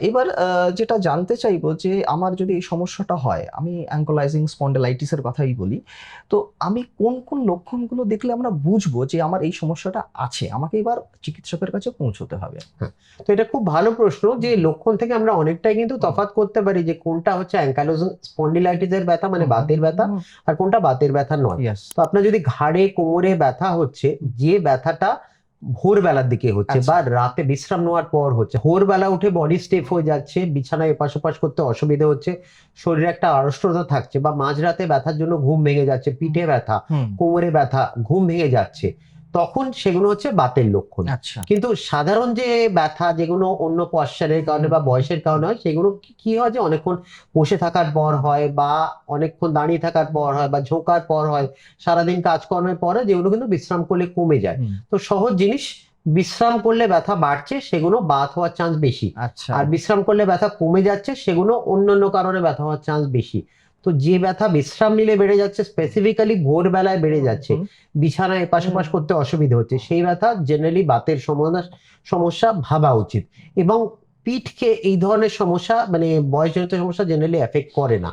এবার যেটা জানতে চাইব যে আমার যদি এই সমস্যাটা হয় আমি অ্যাঙ্কোলাইজিং স্পন্ডেলাইটিসের কথাই বলি তো আমি কোন কোন লক্ষণগুলো দেখলে আমরা বুঝব যে আমার এই সমস্যাটা আছে? আমাকে এবার চিকিৎসকের কাছে পৌঁছতে হবে। তো এটা খুব ভালো প্রশ্ন যে লক্ষণ থেকে আমরা অনেকটাই কিন্তু তফাৎ করতে পারি যে কোনটা হচ্ছে অ্যাঙ্কালোজিং স্পন্ডিলাইটিসের ব্যথা মানে বাতের ব্যথা আর কোনটা বাতের ব্যথা নয়। তো আপনার যদি ঘাড়ে কোমরে ব্যথা হচ্ছে যে ব্যথাটা ভোরবেলার দিকে হচ্ছে আচ্ছা। বা রাতে বিশ্রাম নেওয়ার পর হচ্ছে। ভোরবেলা উঠে বডি স্টেফ হয়ে যাচ্ছে বিছানায় এপাশ ওপাশ করতে অসুবিধা হচ্ছে শরীরে একটা আড়ষ্টতা থাকছে বা মাঝরাতে ব্যথার জন্য ঘুম ভেঙে যাচ্ছে পিঠে ব্যথা কোমরে ব্যথা ঘুম ভেঙে যাচ্ছে। তখন সেগুলো হচ্ছে বাতের লক্ষণ। আচ্ছা। কিন্তু সাধারণ যে ব্যথা যেগুলো অন্য পশ্চারের কারণে বা বয়সের কারণে হয় সেগুলো কি- হয় যে অনেকক্ষণ বসে থাকার পর হয় বা অনেকক্ষণ দাঁড়িয়ে থাকার পর হয় বা ঝোঁকার পর হয় সারাদিন কাজকর্মের পরে যেগুলো কিন্তু বিশ্রাম করলে কমে যায়। তো সহজ জিনিস বিশ্রাম করলে ব্যথা বাড়ছে সেগুলো বাত হওয়ার চান্স বেশি। আচ্ছা। আর বিশ্রাম করলে ব্যথা কমে যাচ্ছে সেগুলো অন্যান্য কারণে ব্যথা হওয়ার চান্স বেশি। তো যে ব্যথা বিশ্রাম নিলে বেড়ে যাচ্ছে স্পেসিফিক্যালি ভোরবেলায় বেড়ে যাচ্ছে। বিছানায় এপাশ ওপাশ করতে অসুবিধা হচ্ছে। সেই ব্যথা জেনারেলি বাতের সমস্যা সমস্যা ভাবা উচিত। এবং পিঠকে এই ধরনের সমস্যা মানে বয়সজনিত সমস্যা জেনারেলি এফেক্ট করে না।